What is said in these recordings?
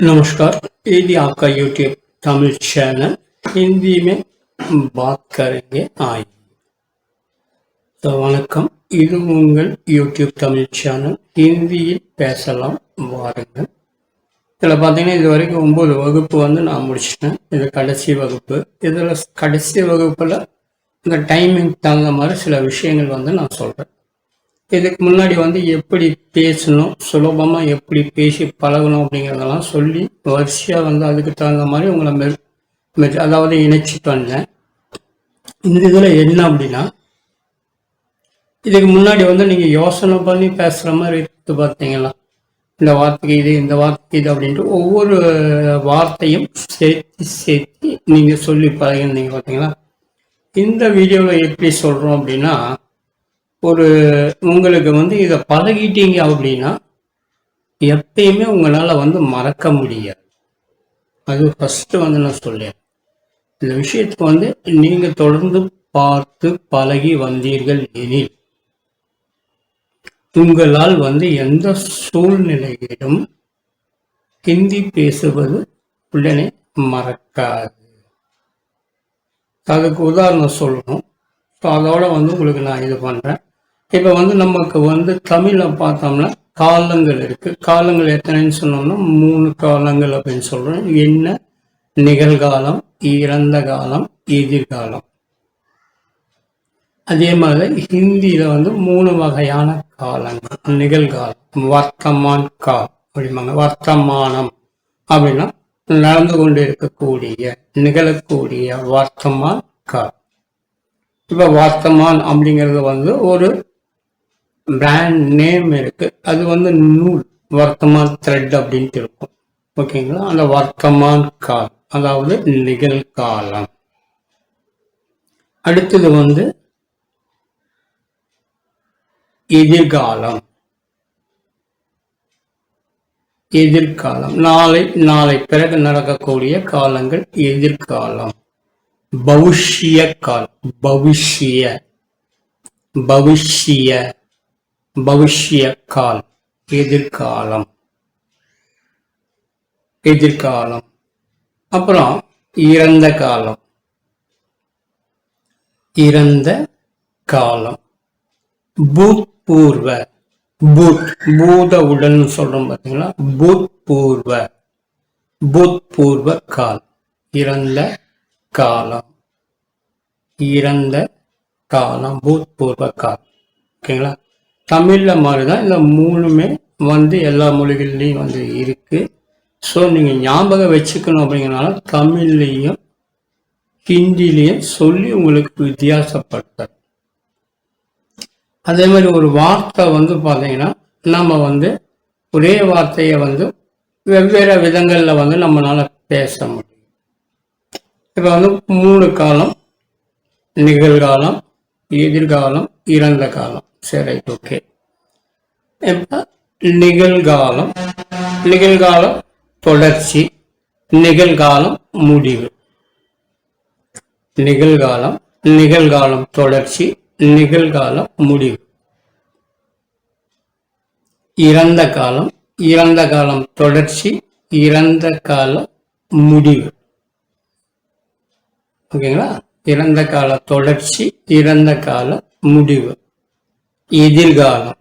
नमस्कार ये आपका यूट्यूब तमिल चैनल हिंदी में बात करेंगे आइए तो வணக்கம் இது உங்கள் யூடியூப் தமிழ் சேனல் ஹிந்தியில் பேசலாம் வாருங்கள் இதில் பார்த்தீங்கன்னா இது வரைக்கும் ஒம்பது வகுப்பு வந்து நான் முடிச்சிட்டேன் இது கடைசி வகுப்பு இதில் கடைசி வகுப்பில் இந்த டைமிங் தகுந்த மாதிரி சில விஷயங்கள் வந்து நான் சொல்கிறேன் இதுக்கு முன்னாடி வந்து எப்படி பேசணும் சுலபமாக எப்படி பேசி பழகணும் அப்படிங்கிறதெல்லாம் சொல்லி வரிசையாக வந்து அதுக்கு தகுந்த மாதிரி உங்களை மெ மெ- அதாவது இணைச்சிட்டு வந்தேன். இந்த இதில் என்ன அப்படின்னா இதுக்கு முன்னாடி வந்து நீங்கள் யோசனை பண்ணி பேசுகிற மாதிரி இருக்குது பார்த்தீங்களா இந்த வார்த்தைக்கு இது இந்த வார்த்தைக்கு இது அப்படின்ட்டு ஒவ்வொரு வார்த்தையும் சேர்த்து சேர்த்து நீங்கள் சொல்லி பழகிருந்தீங்க பார்த்தீங்களா இந்த வீடியோவில் எப்படி சொல்கிறோம் அப்படின்னா ஒரு உங்களுக்கு வந்து இதை பழகிட்டீங்க அப்படின்னா எப்பயுமே உங்களால் வந்து மறக்க முடியாது. அது ஃபஸ்ட்டு வந்து நான் சொல்லேன் இந்த விஷயத்துக்கு வந்து நீங்கள் தொடர்ந்து பார்த்து பழகி வந்தீர்கள் எனில் உங்களால் வந்து எந்த சூழ்நிலையிலும் ஹிந்தி பேசுவது உடனே மறக்காது. அதுக்கு உதாரணம் சொல்லணும். ஸோ அதோட வந்து உங்களுக்கு நான் இது பண்ணுறேன் இப்போ வந்து நமக்கு வந்து தமிழில் பார்த்தோம்னா காலங்கள் இருக்குது காலங்கள் எத்தனைன்னு சொன்னோம்னா மூணு காலங்கள் அப்படின்னு சொல்கிறோம் என்ன? நிகழ்காலம் இறந்த காலம் எதிர்காலம். அதே மாதிரி ஹிந்தியில் வந்து மூணு வகையான காலங்கள். நிகழ்காலம் வர்த்தமான் கால் அப்படிம்பாங்க. வர்த்தமானம் அப்படின்னா நடந்து கொண்டு இருக்கக்கூடிய நிகழக்கூடிய வர்த்தமான் கால் இப்போ வர்த்தமான் அப்படிங்கிறது வந்து ஒரு பிராண்ட் நேம் இருக்கு. அது வந்து நூல் வர்த்தமான் த்ரெட் அப்படின்ட்டு இருக்கும். ஓகேங்களா? அந்த வர்த்தமான் கால் அதாவது நிகழ்காலம். அடுத்தது வந்து எதிர்காலம். எதிர்காலம். நாளை நாளை பிறகு நடக்கக்கூடிய காலங்கள் எதிர்காலம். பவிஷ்ய கால் பவிஷ்ய. பவிஷ்ய. பவிஷ்ய கால் எதிர்காலம். எதிர்காலம். அப்புறம் இறந்த காலம். இறந்த காலம். பூத்பூர்வ. பூத் பூத உடல் சொல்றோம் பார்த்தீங்களா பூத்பூர்வ. பூத்பூர்வ கால் இறந்த காலம். இறந்த காலம். பூத்பூர்வ கால் ஓகேங்களா? தமிழில் மாதிரி தான் இந்த மூணுமே வந்து எல்லா மொழிகள்லேயும் வந்து இருக்குது ஸோ நீங்கள் ஞாபகம் வச்சுக்கணும் அப்படிங்கிறனால தமிழ்லையும் ஹிந்திலையும் சொல்லி உங்களுக்கு வித்தியாசப்படுத்த. அதே மாதிரி ஒரு வார்த்தை வந்து பார்த்தீங்கன்னா நம்ம வந்து ஒரே வார்த்தையை வந்து வெவ்வேறு விதங்களில் வந்து நம்மளால பேச முடியும். இப்போ வந்து மூணு காலம் நிகழ்காலம் எதிர்காலம் இறந்த காலம். சரி ஓகே இப்போ நிகழ்காலம். நிகழ்காலம் தொடர்ச்சி. நிகழ்காலம் முடிவு. நிகழ்காலம் நிகழ்காலம் தொடர்ச்சி நிகழ்காலம் முடிவு. இறந்த காலம் இறந்த காலம் தொடர்ச்சி இறந்த கால முடிவு. ஓகேங்களா இறந்த கால தொடர்ச்சி இறந்த கால முடிவு. எதிர்காலம்.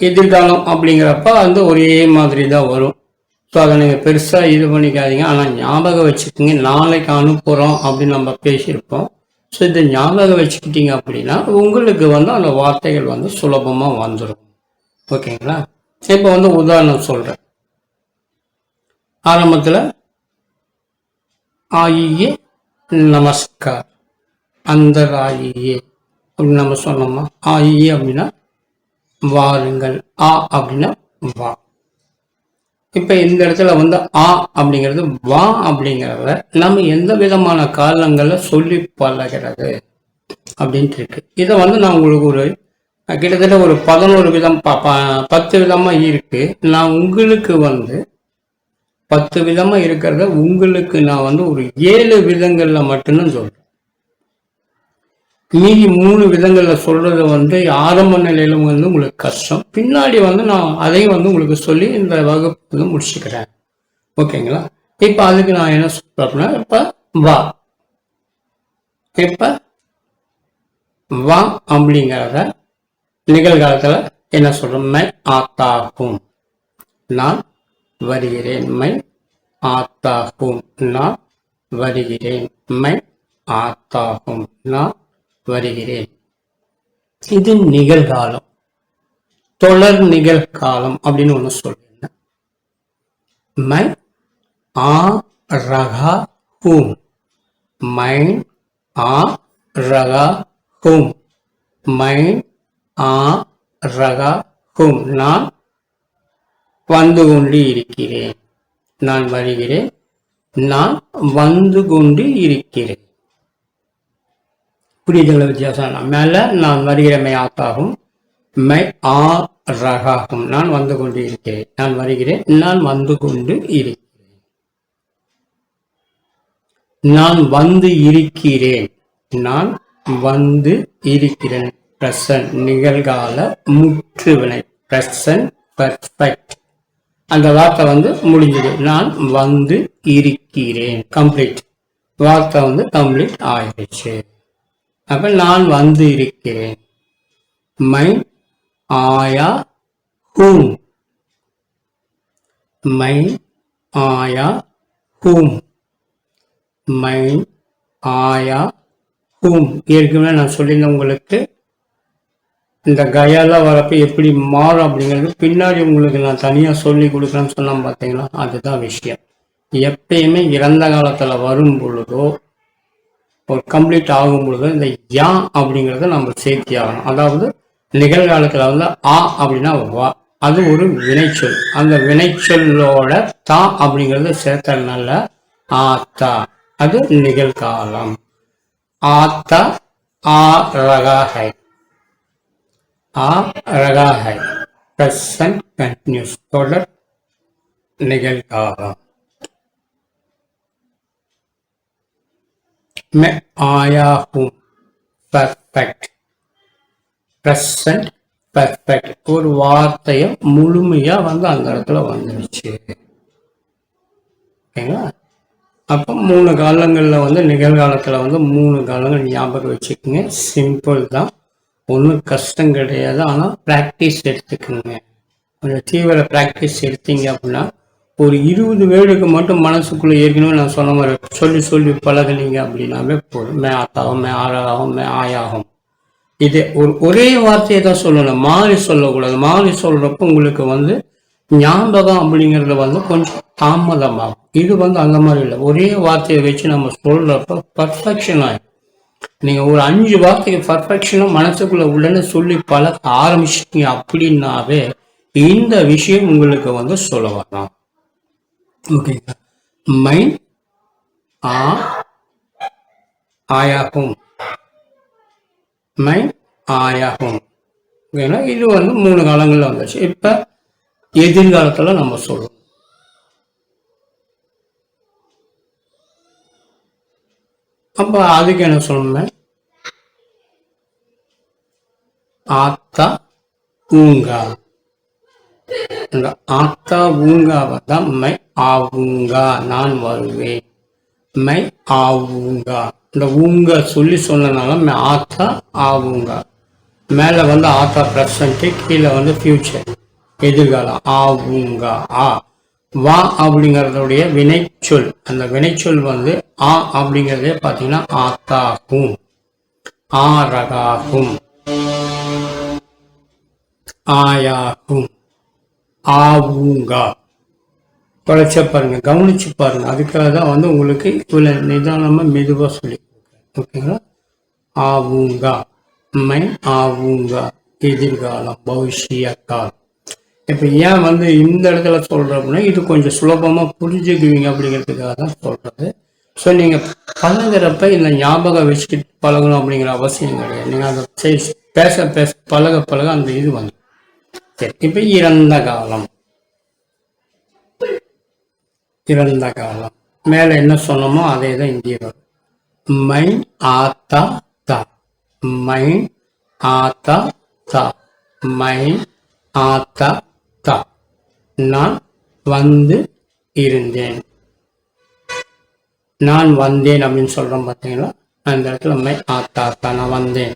எதிர்காலம் அப்படிங்கிறப்ப வந்து ஒரே மாதிரி தான் வரும். ஸோ அதை நீங்கள் பெருசாக இது பண்ணிக்காதீங்க. ஆனால் ஞாபகம் வச்சுக்கோங்க. நாளைக்கு அனுப்புகிறோம் அப்படின்னு நம்ம பேசியிருப்போம். ஸோ இதை ஞாபகம் வச்சுக்கிட்டீங்க அப்படின்னா உங்களுக்கு வந்து அந்த வார்த்தைகள் வந்து சுலபமாக வந்துடும் ஓகேங்களா? இப்போ வந்து உதாரணம் சொல்கிறேன் ஆரம்பத்தில் ஆயியே நமஸ்கார். அந்த ஆயியே அப்படின்னு நம்ம சொன்னோமா? ஆயியே அப்படின்னா வாருங்கள் ஆ அப்படின்னா வா. இப்போ இந்த இடத்துல வந்து ஆ அப்படிங்கிறது வா அப்படிங்கிறத நம்ம எந்த விதமான காலங்களில் சொல்லி பழகிறது அப்படின்ட்டு இருக்கு. இதை வந்து நான் உங்களுக்கு ஒரு கிட்டத்தட்ட ஒரு பதினோரு விதம் ப- ப- பத்து விதமா இருக்கு. நான் உங்களுக்கு வந்து பத்து விதமா இருக்கிறத உங்களுக்கு நான் வந்து ஒரு ஏழு விதங்களில் மட்டும்தான் சொல்கிறேன் மீதி மூணு விதங்களில் சொல்றது வந்து ஆரம்ப நிலையில வந்து உங்களுக்கு கஷ்டம். பின்னாடி வந்து நான் அதையும் வந்து உங்களுக்கு சொல்லி இந்த வகுப்பு வந்து முடிச்சுக்கிறேன். ஓகேங்களா? இப்போ அதுக்கு நான் என்ன சொல்றேன் அப்படின்னா இப்ப வா. இப்ப வா அப்படிங்கிறத நிகழ்காலத்துல என்ன சொல்றோம் மை ஆத்தாகும். நான் வருகிறேன். மை ஆத்தாகும். நான் வருகிறேன். மை ஆத்தாகும். நான் வருகிறேன். இது நிகழ்காலம். தொடர் நிகழ்காலம் அப்படின்னு ஒன்று சொல்றேன் மை ஆ ரகா ஹூம். மைன் ஆ ரகா ஹூம். மைன் ஆ ரகா ஹூம். நான் வந்து கொண்டு இருக்கிறேன். நான் வருகிறேன். நான் வந்து கொண்டு இருக்கிறேன். புரியுதுங்களா வித்தியாசம். மேல நான் வருகிற மை ஆத்தாகும் மை ஆ ரகாகும். நான் வந்து கொண்டு இருக்கிறேன் நான் வருகிறேன். நான் வந்து கொண்டு இருக்கிறேன். நான் வந்து இருக்கிறேன். நான் வந்து இருக்கிறேன். பிரசன்ட் நிகழ்கால முற்றுவினை. பிரசன்ட் பர்ஃபெக்ட் அந்த வார்த்தை வந்து முடிஞ்சது. நான் வந்து இருக்கிறேன். கம்ப்ளீட் வார்த்தை வந்து கம்ப்ளீட் ஆயிடுச்சு. அப்ப நான் வந்து இருக்கிறேன் மை ஆயா ஹூம் மை ஆயா ஹூம் மை ஆயா ஹூம் ஏற்கனவே நான் சொல்லியிருந்தேன் உங்களுக்கு இந்த கயாலாம் வரப்ப எப்படி மாறும் அப்படிங்கிறது பின்னாடி உங்களுக்கு நான் தனியாக சொல்லி கொடுக்குறேன்னு சொன்னால் பார்த்தீங்கன்னா அதுதான் விஷயம். எப்பயுமே இறந்த காலத்தில் வரும் பொழுதோ ஒரு கம்ப்ளீட் ஆகும் பொழுது இந்த யா அப்படிங்கிறத நம்ம சேர்த்தி ஆகணும். அதாவது நிகழ்காலத்தில் வந்து ஆ அப்படின்னா வா. அது ஒரு வினைச்சொல். அந்த வினைச்சொல்லோட தா அப்படிங்கிறத சேர்த்தனால ஆத்தா அது நிகழ்காலம். ஆத்தா ஆ ரகா ஹை. ஆ ரகா ஹை. பிரசன்ட் கண்டினியூஸ் தொடர் நிகழ்காலம். मैं आया हूं பர்ஃபெக்ட் ப்ரெசன்ட் பர்ஃபெக்ட் ஒரு வார்த்தையை முழுமையா வந்து அந்த இடத்துல வந்துடுச்சு ஓகேங்களா அப்போ மூணு காலங்களில் வந்து நிகழ்காலத்தில் வந்து மூணு காலங்கள் ஞாபகம் வச்சுக்கோங்க சிம்பிள் தான் ஒன்றும் கஷ்டம் கிடையாது ஆனால் ப்ராக்டிஸ் எடுத்துக்கோங்க கொஞ்சம் தீவிர ப்ராக்டிஸ் எடுத்தீங்க அப்படின்னா ஒரு இருபது வேர்டுக்கு மட்டும் மனசுக்குள்ளே ஏற்கனவே நான் சொன்ன மாதிரி சொல்லி சொல்லி பழகுனீங்க அப்படின்னாவே போதும். மே ஆத்தாகும் மே ஆறாகும் மே ஆயாகும் இது ஒரு ஒரே வார்த்தையை தான் சொல்லணும். மாறி சொல்லக்கூடாது. மாறி சொல்கிறப்ப உங்களுக்கு வந்து ஞாபகம் அப்படிங்கிறது வந்து கொஞ்சம் தாமதமாகும். இது வந்து அந்த மாதிரி இல்லை. ஒரே வார்த்தையை வச்சு நம்ம சொல்கிறப்ப பர்ஃபெக்ஷன் ஆகும் நீங்கள் ஒரு அஞ்சு வார்த்தைக்கு பர்ஃபெக்ஷனும் மனசுக்குள்ளே உடனே சொல்லி பழக ஆரம்பிச்சிட்டீங்க அப்படின்னாவே இந்த விஷயம் உங்களுக்கு வந்து சொல்ல வரலாம் ஓகே மை ஆ ஆயாகும் மை ஆயாகும் ஓகேங்களா இது வந்து மூணு காலங்களில் வந்துச்சு. இப்போ எதிர்காலத்தில் நம்ம சொல்லுவோம் அப்போ அதுக்கு என்ன சொல்லணும் ஆத்தா ஊங்கா. இந்த ஆத்தா ஊங்காவை தான் மை ஆவுங்கா நான் வருவேன். மை ஆவுங்கா. இந்த ஊங்க சொல்லி சொன்னனால மை ஆத்தா ஆவுங்கா. மேலே வந்து ஆத்தா ப்ரெசண்ட்டு கீழே வந்து ஃபியூச்சர் எதிர்காலம். ஆவுங்கா. ஆ. வா அப்படிங்கிறதுடைய வினைச்சொல். அந்த வினைச்சொல் வந்து ஆ அப்படிங்கிறதே பார்த்தீங்கன்னா ஆத்தாகும். ஆரகாகும். ஆயாகும். ஆவுங்கா. குறைச்ச பாருங்க கவனிச்சு பாருங்க. அதுக்காக தான் வந்து உங்களுக்கு இவ்வளவு நிதானமா மெதுவா சொல்லி ஓகேங்களா ஆவுங்கா. மை ஆவுங்கா. எதிர்காலம் பவிஷ்ய காலம். இப்போ ஏன் வந்து இந்த இடத்துல சொல்கிறோம் அப்படின்னா இது கொஞ்சம் சுலபமாக புரிஞ்சுக்குவீங்க அப்படிங்கிறதுக்காக தான் சொல்கிறது ஸோ நீங்கள் பழகிறப்ப இந்த ஞாபகம் வச்சுக்கிட்டு பழகணும் அப்படிங்கிற அவசியம் கிடையாது. நீங்கள் அதை பேச பேச பழக பழக அந்த இது வந்து சரி இப்போ இறந்த காலம். இறந்த காலம். மேலே என்ன சொன்னோமோ அதே தான் இந்திய வரும். மை ஆத்தா தா. மை ஆத்தா தா. மை ஆத்தா தா. நான் வந்து இருந்தேன். நான் வந்தேன் அப்படின்னு சொல்றோம் பார்த்தீங்களா? அந்த இடத்துல மை ஆத்தா தா நான் வந்தேன்.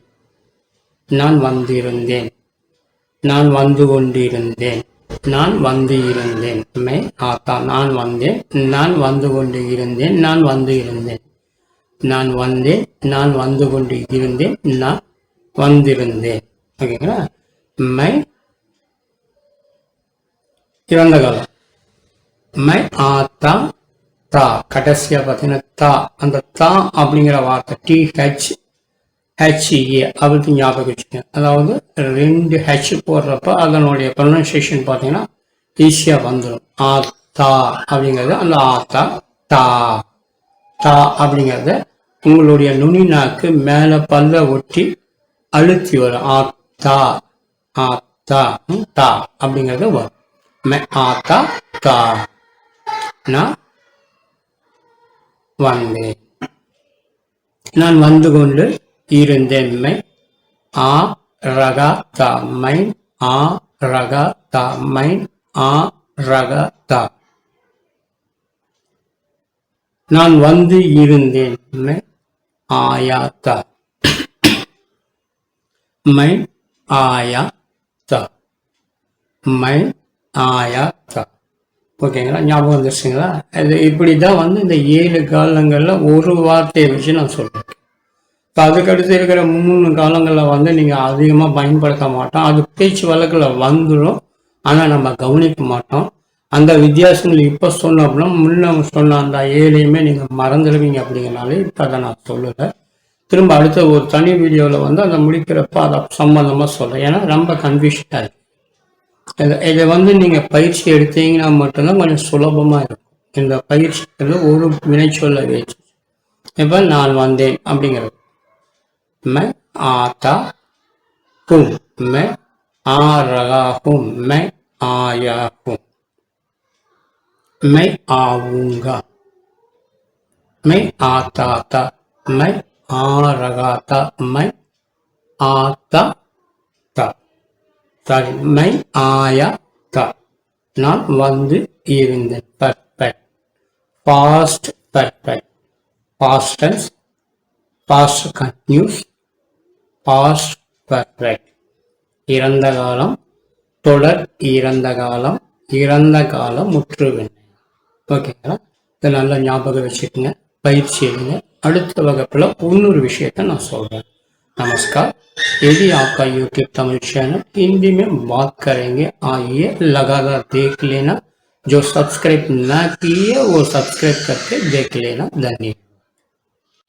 நான் வந்திருந்தேன் நான் வந்து கொண்டிருந்தேன். நான் வந்து இருந்தேன் மை ஆத்தா நான் வந்தேன். நான் வந்து கொண்டு இருந்தேன் நான் வந்து இருந்தேன். நான் வந்தேன். நான் வந்து கொண்டு இருந்தேன் நான் வந்திருந்தேன். ஓகேங்களா? மை இறந்த காலம். மை ஆத்தா தா கடைசியா பார்த்தீங்கன்னா தா. அந்த தா அப்படிங்கிற வார்த்தை டி ஹெச் ஹெச்இஏ அப்படி ஞாபகம் வச்சுங்க அதாவது ரெண்டு ஹெச் போடுறப்ப அதனுடைய ப்ரொனன்சியேஷன் பார்த்தீங்கன்னா ஈஸியாக வந்துடும் ஆ தா அப்படிங்கிறது அந்த ஆத்தா தா தா. அப்படிங்கிறத உங்களுடைய நுனி நாக்கு மேலே பல்ல ஒட்டி அழுத்தி வரும். ஆ தா ஆ தா தா அப்படிங்கிறது வரும். மே ஆத்தா தா நான் வந்தேன். நான் வந்து கொண்டு இருந்தேன்மை. ஆ ரகா the my. Ah ரகா the my. ஆ ரக த. நான் வந்து இருந்தேன் ஆயா த. மை ஆயா த. மை ஆயா த. ஓகேங்களா? ஞாபகம் வந்துருச்சுங்களா? இது இப்படி தான் வந்து இந்த ஏழு காலங்களில் ஒரு வார்த்தையை வச்சு நான் சொல்றேன். இப்போ அதுக்கடுத்து இருக்கிற மூணு காலங்களில் வந்து நீங்கள் அதிகமாக பயன்படுத்த மாட்டோம். அது பேச்சு வழக்கில் வந்துடும் ஆனால் நம்ம கவனிக்க மாட்டோம். அந்த வித்தியாசங்கள் இப்போ சொன்னோம்னா அப்படின்னா முன்ன சொன்ன அந்த ஏழையுமே நீங்கள் மறந்துடுவீங்க அப்படிங்கிறனாலே இப்போ அதை நான் சொல்லலை. திரும்ப அடுத்த ஒரு தனி வீடியோவில் வந்து அதை முடிக்கிறப்ப அதை சம்மந்தமாக சொல்கிறேன் ஏன்னா ரொம்ப கன்ஃபியூஷனாக இருக்கு. இதை இதை வந்து நீங்கள் பயிற்சி எடுத்தீங்கன்னா மட்டும்தான் கொஞ்சம் சுலபமாக இருக்கும். இந்த பயிற்சியில் ஒரு வினைச்சொல்லை வச்சு. இப்போ நான் வந்தேன் அப்படிங்கிறது. ம ஆதா ஹும் ம ஆரகாகும் ம ஆயாகும் மை ஆவுங்கா மை ஆத்தாத்தா மை ஆரகாத்தா மை ஆத்தா தா சாரி மை ஆயா தா நான் வந்து இருந்தேன் perfect past perfect past tense past continuous past perfect இறந்த காலம் தொடர் இறந்த காலம் இறந்த காலம் முற்றுவினை ஓகேங்களா இதை நல்லா ஞாபகம் வச்சுக்கோங்க பயிற்சி எடுங்க அடுத்த வகுப்பில் இன்னொரு விஷயத்த நான் சொல்கிறேன் नमस्कार यदि आपका YouTube तमिल चैनल हिंदी में बात करेंगे आइए लगातार देख लेना जो सब्सक्राइब ना किए वो सब्सक्राइब करके देख लेना धन्यवाद